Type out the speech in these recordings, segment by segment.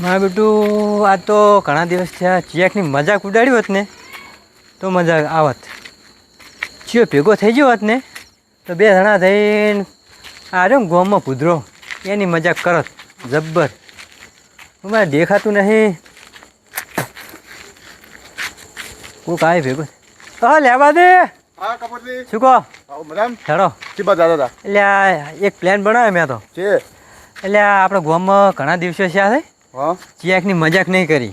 મારા બેટું આ તો ઘણા દિવસ થયા. ચિયાકની મજાક ઉડાડી હોત ને તો મજા આવત. ચિયો ભેગો થઈ ગયો હોત ને તો બે જણા થઈને આ ને ગોમમાં કૂદરો એની મજાક કરત. જબ્બર. મારે દેખાતું નહીં. કોક આવે ભેગો. હા લેવા દે. હા શું કહો? હેડો. એટલે એક પ્લાન બનાવ્યો મેં તો. એટલે આપણે ગોમમાં ઘણા દિવસો થયા છે. હા? ચિયાકની મજાક નહીં કરી.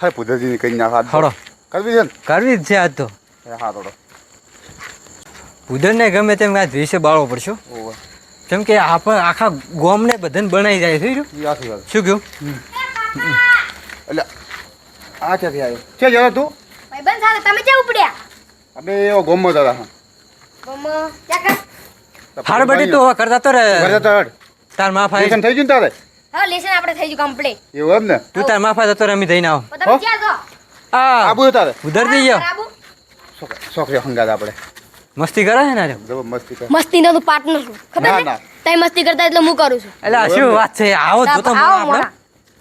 હા પુધરજીની કઈ નાખા થોડો કરવી છે કરવી જ છે આજ તો હા થોડો ઉધરને ગમે તેમ આ વિશે બાળવો પડશો ઓવે. કેમ કે આપણે આખા ગોમને બધાને બનાવી જાય છે શું કહ્યું? એટલે આ ક્યાંથી આવ્યો? છે જરા તું? ભાઈબંધ સાથે તમે ક્યાં ઉપડ્યા? અમે એવો ગોમમાં દાદા મમ્મા ક્યાં કર હાર બટી તો કરતા તો રે. કરતા તો તાર માફા લેસન થઈ ગયું ને તારે? હા લેસન આપણે થઈ ગયું કમ્પ્લીટ એવું એમ ને? તું તાર માફા જતો રમી થઈને આવો. તમે ક્યાં છો? આ. આબુ તારે. ઉધર જઈ જાઓ. બરાબર હંગાત આપણે. મસ્તી કરે છે ને રે? મસ્તી કરે. મસ્તી નો તું પાર્ટનર છું ખબર ના છે? તઈ મસ્તી કરતા એટલે હું કરું છું. એટલે શું વાત છે? આવો જો તો આપણે.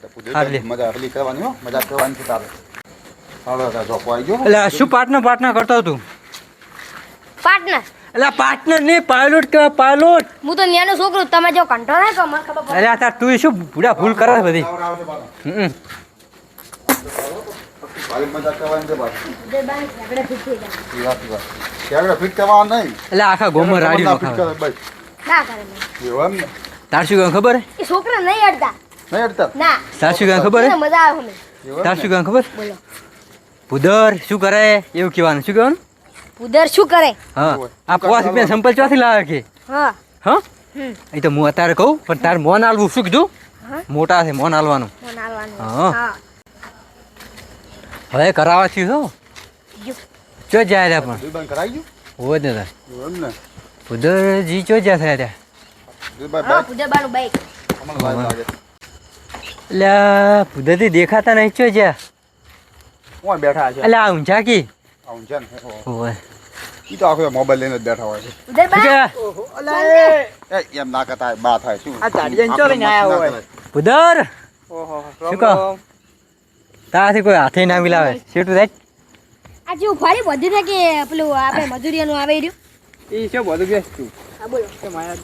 તો લે. મજા હલી કરવાની હો મજા કરવાની છે તારે. હાલો તારે જો આવી ગયો. એટલે શું પાર્ટનર પાર્ટનર કરતો તું? પાર્ટનર એટલે પાર્ટનર નહીં પાયલોટ કે પાયલોટ હું તો ન્યાનો છોકરો તમે જો કંટ્રોલ ના કરો મને ખબર પડે આ તાર તું શું ભૂડા ભૂલ કરે છે બધી? હમ. એટલે આખા ગોમમાં રાડી તાર શું ખબર? એ છોકરા નહીં અડતા. નહીં અડતા? ના. તાર શું ખબર? મજા આવે તાર શું ખબર? બોલો. શું કરે? એવું કહેવાનું. શું કહેવાનું? ઉધર શું કરે? હા. આ પોસ રૂપિયા સંપલ ચોથી લાવે કે? હા. હા? હમ. એ તો હું અત્યારે કહું પણ તાર મોન આલવું શું કીધું? મોટા છે મોન આલવાનું હા. હવે કરાવવા થયું હો. ચો જાય રહ્યા પણ? હોય ને તાર. એમ ચો જ્યાં થયા ત્યાં એટલે આ દેખાતા નહીં ચો જ્યાં. બેઠા છે. એટલે આ ઊંઝા કી? આવું છે ને ઓહો. ઈ તો આખો મોબાઈલ લઈને જ બેઠા હોય છે. ઉધર બા! કે એ એમ ના કરતા બા થાય શું? આ તાડિયાને ચો લઈને આયા હોય? ઉધર ઓહો શું કહો? તાથી કોઈ હાથે ના મિલાવે. શેઠું રાઈટ આ જેવું ફરી બધી ને કે પેલું આપણે મજૂરિયાનું આવે રહ્યું? ઈ શું બધું હા બોલો. કેમ આયા?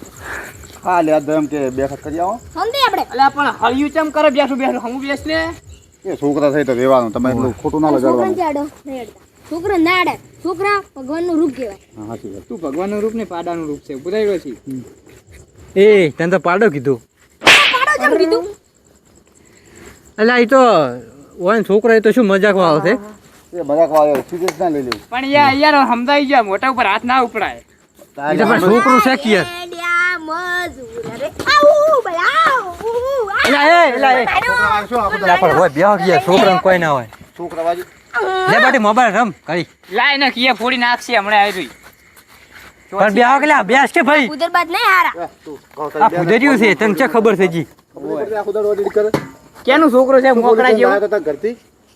હા લે આ એમ કે બે વખત કરી આવો. સમજી આપણે. પણ હળિયું ચમ કરે? બેઠું બેઠું હમું બેસ ને? એ છોકરા થઈ તો રહેવાનું તમે એટલું ખોટું ના લગાડવાનું. છોકરા નાડે. છોકરા ભગવાનનું રૂપ કહેવાય. હા સાચી વાત. તું ભગવાનનું રૂપ ને પાડાનું રૂપ છે બુધાઈ છે. એ તને તો પાડો કીધું. પાડો જમ કીધું? એટલે એ તો ઓય છોકરો એ તો શું મજાક વાળો છે એ મજાક વાળો સિરિયસ ના લઈ લેવું પણ યાર યાર સમજાઈ ગયા મોટા ઉપર હાથ ના ઉપડાય. એટલે તો પણ છોકરો છે કે યાર છોકરા શું આખું એટલે પણ હોય બેહો ગયા છોકરાને કોઈ ના હોય. છોકરા બાજુ લે બાટી મોબાઈલ રમ કરી. લાય ને કીએ ફોડી નાખશે હમણાં આવી રહી પણ બે કે લે બેસ કે ભાઈ? ઉધર બાદ નહીં હારા. તું આ ઉધર્યું છે તને છે ખબર છે જી? કેનું છોકરો છે મોકરા જેવો તો ઘરથી?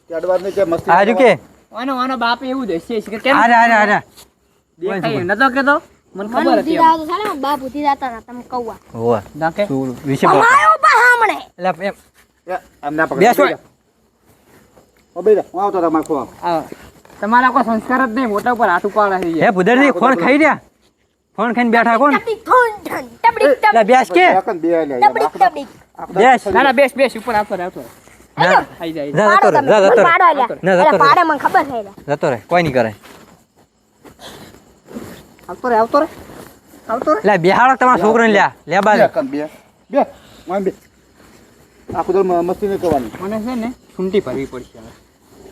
કે અડવાર ને કે મસ્તી આજુ કે? ઓનો ઓનો બાપ એવું દેશે છે કે કેમ? અરે અરે અરે દેખાય નતો કેતો? મને ખબર હતી જાવ તો સાલે બાપ ઉધી જાતા ના તમે કૌવા હોવા. ના કે? વિશે બોલ અમાયો પા હામણે એટલે એમ ના પકડ બેસ. બેટા હું આવતો તમારે ખોવા તમારા કોઈ સંસ્કાર જ નહીં મોટા ઉપર હાથ ઉપાડા હે ભુદરજી ફોન ખાઈ રહ્યા ફોન ખાઈને બેઠા કોણ? બેસ કે. લે બેસ. ના ના બેસ બેસ ઉપર જતો. જતો રહે. કોઈ નહીં કરે. આવતો રે આવતો રે આવતો રે બેહાડો તમારા છોકરાને લ્યા. લે બાજુ. બે બે. બે આખું દાડો મસ્તી નહીં કરવાની. મને છે ને સુંટી ભરવી પડશે હવે.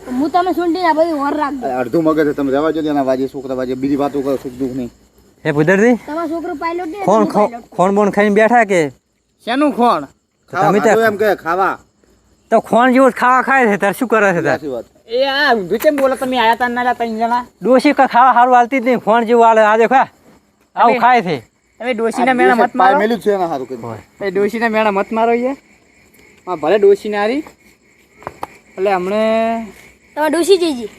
હું તમે સુંડી ના બધી વર રાખજો અડધું મગજ તમે રહેવા જો ને એના વાજે છોકરા વાજે. બીજી વાતો કરો સુખ દુઃખ નહીં. હે ભુદરજી? તમારો છોકરો પાયલોટ નહીં કોણ ખોણ બોણ ખાઈને બેઠા કે? શેનું ખોણ? તમે તો એમ કે ખાવા. તો ખોણ જેવું ખાવા ખાય છે તાર શું કરે છે તાર? એ આ ઊંધું કેમ બોલો તમે? આયા તા ના ત્રણ જણા? ડોશી કા ખાવા સારું હાલતી જ નહીં ખોણ જેવું હાલે. આજે ખા આવું ખાય છે. તમે ડોશીના મેળા મત મારો? મેલું છે એના હારું કરી. એ ડોશીના મેળા મત મારો યાર હા ભલે ડોશી ને હારી. એટલે હમણે તમે ડોસી જઈજી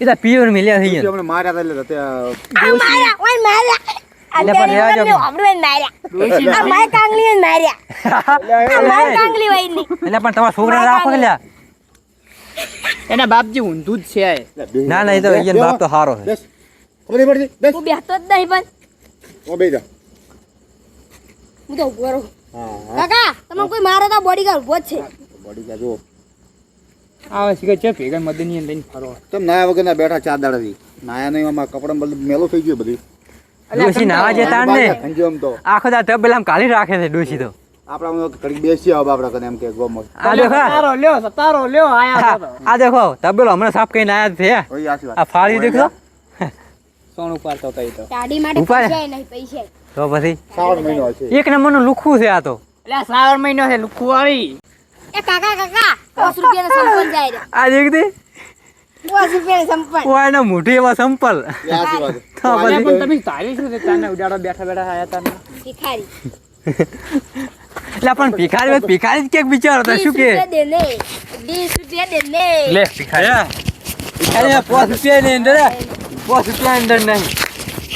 એ તો પીવર મિલ્યા થઈ ગયા. હમણાં માર્યા એટલે તે આ મારા ઓય માર્યા. માર્યા. પણ તમારા છોકરા રાખો લ્યા એના બાપજી ઊંધું જ છે ના ના એ તો અહીંયા બાપ તો સારો છે. ખબર પડતી? બેસ હું બેસતો જ નહીં પણ. ઓ બેસ હું તો ઊભો રહું. કાકા તમે કોઈ મારો તો બોડીગાર્ડ ઊભો જ છે. જો આવે છે છે ભેગા મદની લઈને ફરો. તમે નાયા વગરના બેઠા ચાર દાડાથી નાયા નહીં આમાં કપડાં બધું મેલો થઈ ગયો બધી. ડોસી નાવા જતા ને? ખંજો તો. આખો દા તબ પેલા કાલી રાખે છે ડોસી તો. આપણા કડી બેસી આવો આપણા કને એમ કે ગોમ આ દેખો. તારો લ્યો સતારો લ્યો આયા આ દેખો તબેલો હમણાં સાફ કરીને આયા છે. ઓય આ ફાળી દેખો. સોનું ઉપાડતો કઈ તો. દાઢી માટે પૈસા નહીં પૈસા. તો પછી? શ્રાવણ મહિનો છે એક નંબરનું લુખું છે આ તો. એટલે શ્રાવણ મહિનો છે લુખું વાળી એ કાકા કાકા દસ રૂપિયાનો સંપલ જાય આ દેખ દે. દસ રૂપિયાનો સંપલ. વાયના મોટી એવા સંપલ. પણ તમે તારી શું છે તને ઉડાડો બેઠા બેઠા આયા તને ભિખારી. એટલે પણ ભિખારી ભિખારી જ ક્યાંક બિચારો તો શું કે? લે ભિખારી. ભિખારી પાંચ રૂપિયા ની અંદર પાંચ રૂપિયા અંદર નહીં.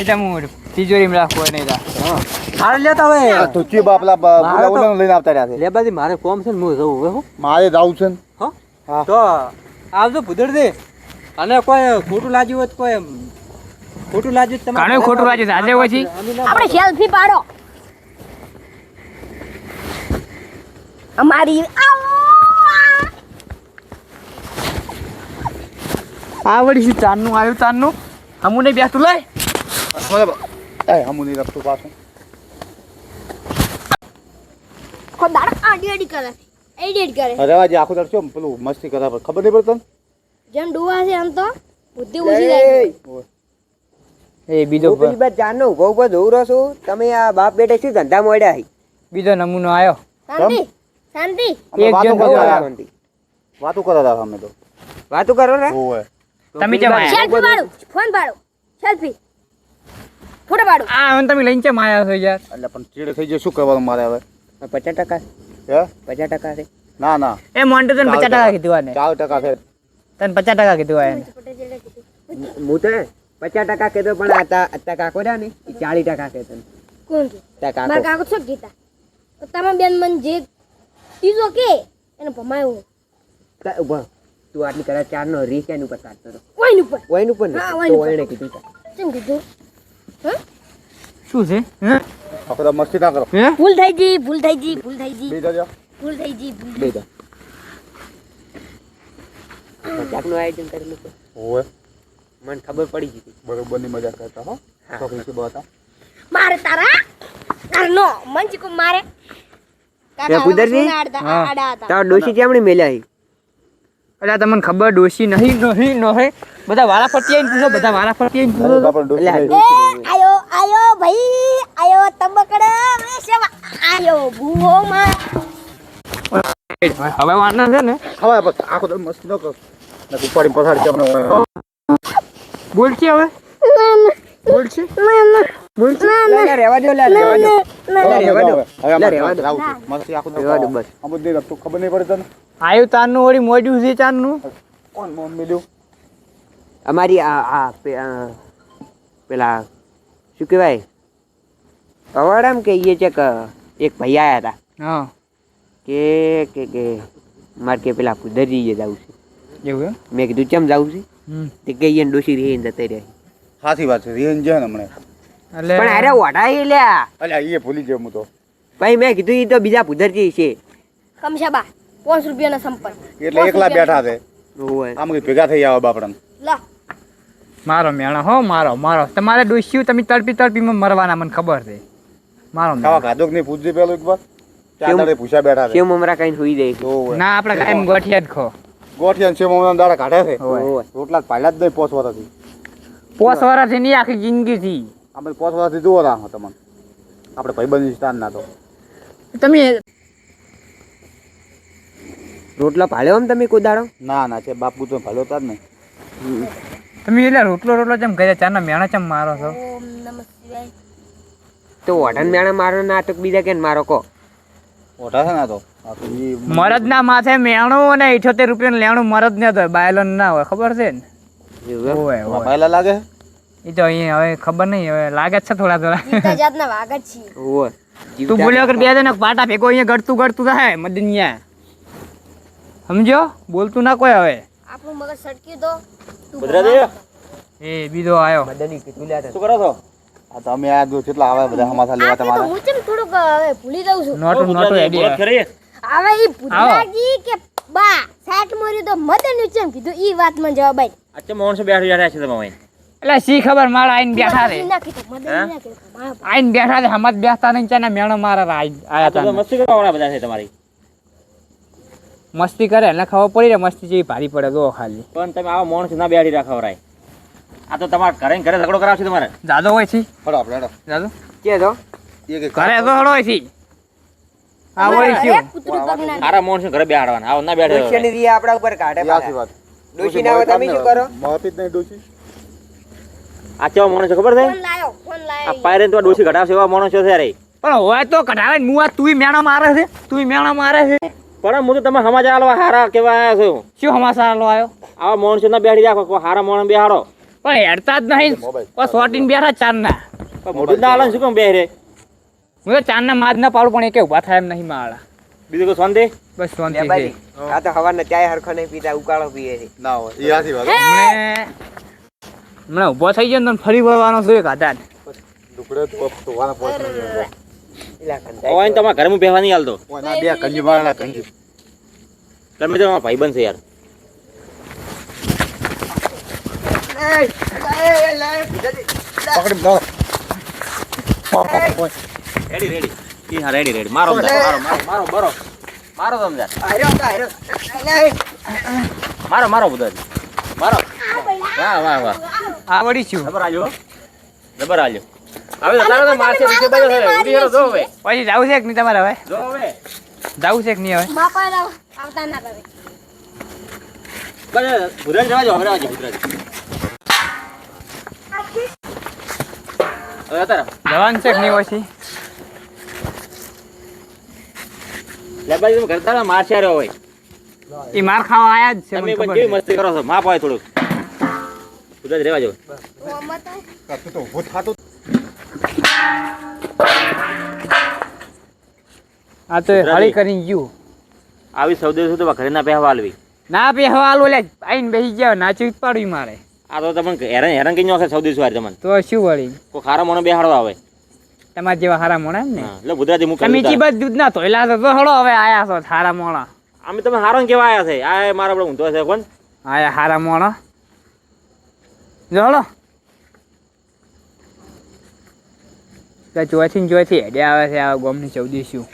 એટલે હું તિજોરીમાં રાખવો નહીં રાખ હારે લેતા હવે તો ચી બાપલા બોલાવને લઈને આવતા રહ્યા છે. લે બાજી મારે કોમ છે ને હું જવું હવે મારે જાવું છે ને. હા. તો આવજો ભૂદડ દે અને કોઈ ખોટું લાગ્યું હોય તો કોઈ ખોટું લાગ્યું તમે કાણે ખોટું લાગ્યું આજે પછી? અમે આપણે સેલ્ફી પાડો. અમારી આવડી આ વળી શું ચારનું આવ્યું ચાનનું હમુ નહીં બેસતું લઈ બરાબર. એ હમું નહીં રખતું પાછું. ખો દાડા આડી આડી કરે. એડિટ કરે રવાજી આખો દાડો કેમ પેલું મસ્તી કરે પર ખબર નહીં પડતો જેમ ડૂવા છે એમ તો બુદ્ધિ ઓછી જાય. એ બીજો બીજી બાદ જાનનો ઊભો ઊભો જોઉં રહો છું. તમે આ બાપ બેટે શું ધંધા મોડ્યા હી? બીજો નમૂનો આવ્યો શાંતિ શાંતિ. એક વાતો જણ. હતા. વાતો કરતા હતા અમે તો. વાતું કરો ને. ઓવે તમે જે માયા સેલ્ફી પાડો ફોન પાડો સેલ્ફી. ફોટો પાડો. આ હું તમે લઈને કેમ આયા છો યાર? એટલે પણ ચીડ થઈ જાય શું કરવાનું મારે હવે? પચાસ ટકા હે? પચાસ ટકા છે? ના ના. એ મોન્ટો તને પચાસ ટકા કીધું આને. ચાર ટકા છે. તને પચાસ ટકા કીધું આ એને હું તો પચાસ ટકા કીધું પણ આ તા- કાકો રહ્યા ને એ ચાલીસ ટકા કહેતો કોણ કે તા મારા કાકો કાકો છો ગીતા? તમે બેન મન જે ચીજો કે એને ભમાયો ઊભા તું આટલી કદાચ ચાર નો રીસ એનું ઉપર કાઢતો હતો કોઈ ઉપર? ઓયનું ઉપર હા, પણ. કીધું. કેમ કીધું? શું છે? હે? આખો દાડો મસ્તી ના કરો હે ભૂલ થઈ ગઈ ભૂલ થઈ ગઈ ભૂલ થઈ ગઈ બે જજો ભૂલ થઈ ગઈ ભૂલ બે દો મજાકનું આયોજન કરેલું છે ઓવે મને ખબર પડી ગઈ બરોબરની મજા કરતા હો હા. છોકરી શું બતા મારે તારા તારનો મન ચીકુ મારે કાકા હવે કુદરતી? કશું ના આડતા- હા. આડા હતા તારા ડોશી કેમણી મેલ્યા હી એટલે તમને ખબર ડોશી નહીં નહીં નહીં બધા વાળા ફરતી આવીને પૂછો બધા વાળા ફરતી આવીને પૂછો આપણે ડોસી એટલે આ નહીં. એ આયો આયો ભાઈ તબકડા વેસવા આયો ભૂવો માં હવે વારના છે ને? હવે આખો દાડો મસ્તી ન કરો. નથી ઉપાડી પછાડી તમને બોલશે હવે? બોલશે? બોલશે? લે, લે, રહેવા દો લે, રહેવા દો હવે દો. હવે લે, દો. રાવું છે. મસ્તી આખો દાડો દો બસ. આમ જ નહીં ખબર નહીં પડે તને? આવ્યું તારનું વળી મોડ્યું છે ચારનું કોણ મોન મિલ્યું? અમારી આ આ પેલા શું કહેવાય? અવાડામ કે એ છે એક ભાઈ આયા હતા. હા. કે કે કે મારે કે પેલા કુદરતી જવું છે. એવું મેં કીધું ચમ જવું છે? હમ. તે કે એને ડોસી રહીને જતા રહ્યા સાચી વાત છે રિયન છે ને હમણે. એટલે પણ અરે ઓઢા એ લ્યા. અલ્યા એ ભૂલી ગયો હું તો. ભાઈ મેં કીધું એ તો બીજા પુધરજી છે. કમશાબા પાંચ રૂપિયાનો સંપર્ક. એટલે એકલા બેઠા છે. આમ કઈ ભેગા થઈ આવો બાપડન. લા. મારો મેણા હો મારો મારો. તમારે ડોસ્યું તમે તડપી તડપીમાં મરવાના મને ખબર છે. મારો ખાવા ખાધો કે નહીં? પૂછજે પેલો એક વાર ચાર કેમ? બેઠા છે. મમરા કઈ સુઈ જાય? ના આપણે કાયમ ગોઠિયા જ ખો. ગોઠિયા છે મમરા દાડા કાઢે છે. રોટલા જ પાડ્યા જ નહીં પોસ વર્ષથી પોસ વર્ષથી નહીં આખી જિંદગીથી. આપણે પોસ વર્ષથી જુઓ ના તમને આપણે ભાઈબંધ સ્થાન ના તો. તમે રોટલા ભાળ્યો આમ તમે કોઈ દાડો? ના ના છે બાપુ તો ભલો તાર ને તમે એટલે રોટલો રોટલો જેમ કર્યા ચાના મેણા ચમ મારો છો? ઓમ નમઃ શિવાય. તો ઓઢાન મેણા મારો નાટક બીજા કેન મારો કો? ઓઢા છે ને તો. આ મરદ ના માથે મેણું અને ઇઠોતેર રૂપિયાનું લેણું મરદ ને તો બાયલો ના હોય ખબર છે ને? ઓય ઓય. બાપાયલા લાગે? એ તો અહીંયા હવે ખબર નહીં હવે લાગે જ છે થોડા થોડા. જાતના વાગે છે છીએ. તું બોલ્યો કર બે જણા પાટા ફેંકો અહીંયા ગળતું ગળતું થાય મદનિયા સમજો બોલતું ના કોઈ હવે. આપણું મગજ સટકી દો. એ બીજો આવ્યો મદની કીધું લ્યા શું કરો છો? આ તમે આ દો કેટલા આવે બધા હમાસા લેવા તમારા? હું ચમ થોડુંક હવે ભૂલી જાઉં છું. નોટું નોટું એડી આવે. હવે ઈ ભૂતરાજી કે બા સાઠ મોરી તો મદન ચમ કીધું. ઈ વાત મને જવાબ આઈ અચ્છા માણસો બેઠો રહ્યા છે તમે એટલે સી ખબર મારા આઈને બેઠા રે આઈને બેઠા રે હમત બેસતા નહીં ચાને મેણો મારા આયા તા મસ્તી કરવા વાળા બધા છે તમારી. મસ્તી કરે એટલે ખબર પડી રે મસ્તી જેવી ભારી પડે જો ખાલી. પણ તમે આવા માણસ ના બેઠી રાખવા રાય આ તો તમારે ઘરે ઘરે ઝઘડો કરાવશે તમારે. દાદો હોય છે. હડો આપણે હડો. દાદો કે એક ઘરે તો હડો હોય છે. આ હોય છે શું મોણ છે ઘરે બેહાડવાના. આવો ના બેઠે ડોશીની રી આપડા ઉપર કાઢે એ વાત. ડોશી ના તમે શું કરો? માફી જ નહીં ડોશી. આ કેવા માણસો ખબર છે? ફોન લાયો ફોન આ પાયરે તો ડોશી ઘટાવશે એવા માણસો છે રે. પણ હોય તો કઢાવે ને મુઆ તુંય મેણા મારે છે. તુંય મેણા મારે છે. પણ હું તો તમે સમાચાર આલવા હારા કેવા આવ્યા છો? શું સમાચાર આવ્યો આવા માણસો ના બેઠી રાખો હારા મોણ બેહાડો. પણ હેડતા જ નહીં. શોર્ટ સોટીને બેઠા ચાર ના. પણ મોઢું ના હાલે શું કેમ બેરે હું તો ચાર ના માજ ના પાડું પણ એક ઊભા થાય એમ નહીં માળા. બીજું કોઈ શાંતિ? બસ શાંતિ છે. આ તો હવારના ચાય હરખો નહીં પીતા ઉકાળો પીએ છે. ના હોય એ આખી વાત હમણાં ઊભો થઈ ગયો ને ફરી વળવાનો છે કાઢા દુકડે તો સુવાના તમારા ઘરમાં બેહવા નહીં હાલતો ઓના બે કંજી મારણા કંજી. તમે તો ભાઈ બનશે યાર પકડી લો રેડી રેડી હા રેડી રેડી મારો મારો મારો મારો બરો. મારો સમજાય. હાર્યો તો હાર્યો. મારો મારો બુધાજી મારો. વાહ વાહ વાહ. આવડી છું. જબર આલ્યો જબર આલ્યો. હવે તારો તો મારશે નીચે બધો છે. ઉડી હેરો જો હવે. પછી જવું છે કે નહીં તમારે હવે? જો હવે. જવું છે કે નહીં હવે? બાપા આવતા ના કરે. બસ જવા જો હવે આવજો બુધાજી હવે તારા જવાનું છે નહીં પછી લે તમે કરતા રહો, મારશે રહ્યો હોય. એ માર ખાવા આયા જ છે તમે પણ કેવી મસ્તી કરો છો? માપ હોય થોડુંક. બુધાજી રેવા જો હું તો ઊભું થાતું આ તો હળી કરીને ગયું. આવી સૌદે તો ઘરે ના પહેવા આલવી. ના પહેવા આલો લે આઈને બેસી ગયા નાચી પાડવી મારે. આ તો તમને હેરાન હેરાન કઈ નાખે સૌદે શું તમને. તો શું વળી? કોઈ ખારા મોણે બેહાડવા આવે. તમારા જેવા હારા મોણા ને? એટલે ગુજરાતી મુકા તમે ચીબત દૂધ ના ધોયલા છો તો હળો હવે આયા છો હારા મોણા. અમે તમે હારો કેવા આયા છે? આ મારા આપણે ઊંધો છે કોણ? આયા હારા મોણા. જો હળો. ને ચોથી હેડે આવે છે આ ગોમની શું